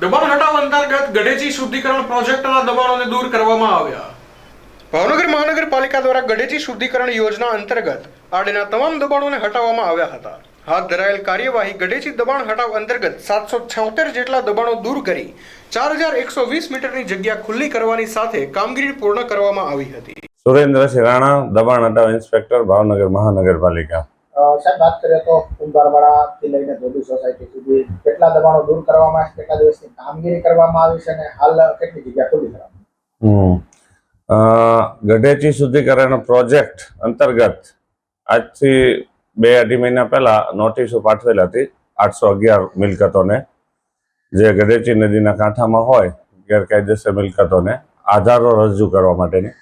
દબાણ હટાવ અંતર્ગત ગઢેચી શુદ્ધિકરણ પ્રોજેક્ટના દબાણોને દૂર કરવામાં આવ્યા. ભાવનગર મહાનગરપાલિકા દ્વારા ગઢેચી શુદ્ધિકરણ યોજના અંતર્ગત આડેના તમામ દબાણોને હટાવવામાં આવ્યા હતા. હાથ ધરાયેલ કાર્યવાહી ગઢેચી દબાણ હટાવ અંતર્ગત સાતસો છોતેર જેટલા દબાણો દૂર કરી ચાર હજાર એકસો વીસ મીટરની જગ્યા ખુલ્લી કરવાની સાથે કામગીરી પૂર્ણ કરવામાં આવી હતી. સુરેન્દ્રસિંહ રાણા દબાણ હટાવ ઇન્સ્પેક્ટર ભાવનગર મહાનગરપાલિકા. સાહેબ, વાત કરીએ તો કુંભારવાડાથી લઈને ધોબી સોસાયટી સુધી કેટલા દબાણો દૂર કરવામાં આવે કેટલા દિવસની કામગીરી કરવામાં આવી છે અને હાલ કેટલી જગ્યા ખુલ્લી કરવામાં ગઢેચી શુદ્ધિકરણ પ્રોજેક્ટ અંતર્ગત આજથી બે અઢી મહિના પહેલા નોટિસો પાઠવેલ હતી આઠસો અગિયાર મિલકતોને. જે ગઢેચી નદીના કાંઠામાં હોય, ગેરકાયદેસર મિલકતોને આધારો રજૂ કરવા માટેની.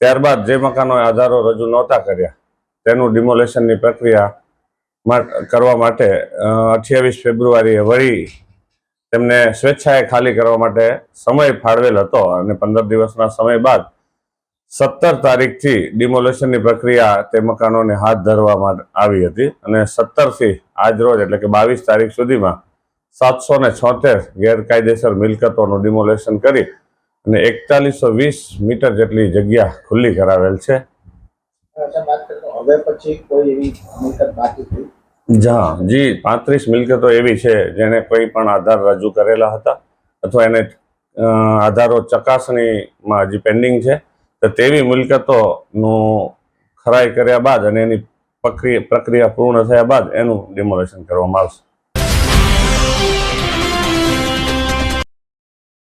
ત્યારબાદ જે મકાનોએ આધારો રજૂ નહોતા કર્યા તેનું ડિમોલેશનની પ્રક્રિયા કરવા માટે અઠ્યાવીસ ફેબ્રુઆરીએ વળી તેમને સ્વેચ્છાએ ખાલી કરવા માટે સમય ફાળવેલ હતો અને પંદર દિવસના સમય બાદ સત્તર તારીખથી ડિમોલેશનની પ્રક્રિયા તે મકાનોને હાથ ધરવામાં આવી હતી અને સત્તરથી આજ રોજ એટલે કે બાવીસ તારીખ સુધીમાં સાતસો ને છોતેર ગેરકાયદેસર મિલકતોનું ડિમોલેશન કરી અને એકતાલીસો વીસ મીટર જેટલી જગ્યા ખુલ્લી કરાવેલ છે. હવે પછી કોઈ એવી મિલકત બાકી થઈ? જા જી, પાંત્રીસ મિલકતો એવી છે જેને કોઈ પણ આધાર રજૂ કરેલા હતા અથવા એને આધારો ચકાસણીમાં હજી પેન્ડિંગ છે. તો તેવી મિલકતોનું ખરાઈ કર્યા બાદ અને એની પ્રક્રિયા પ્રક્રિયા પૂર્ણ થયા બાદ એનું ડિમોલેશન કરવામાં આવશે.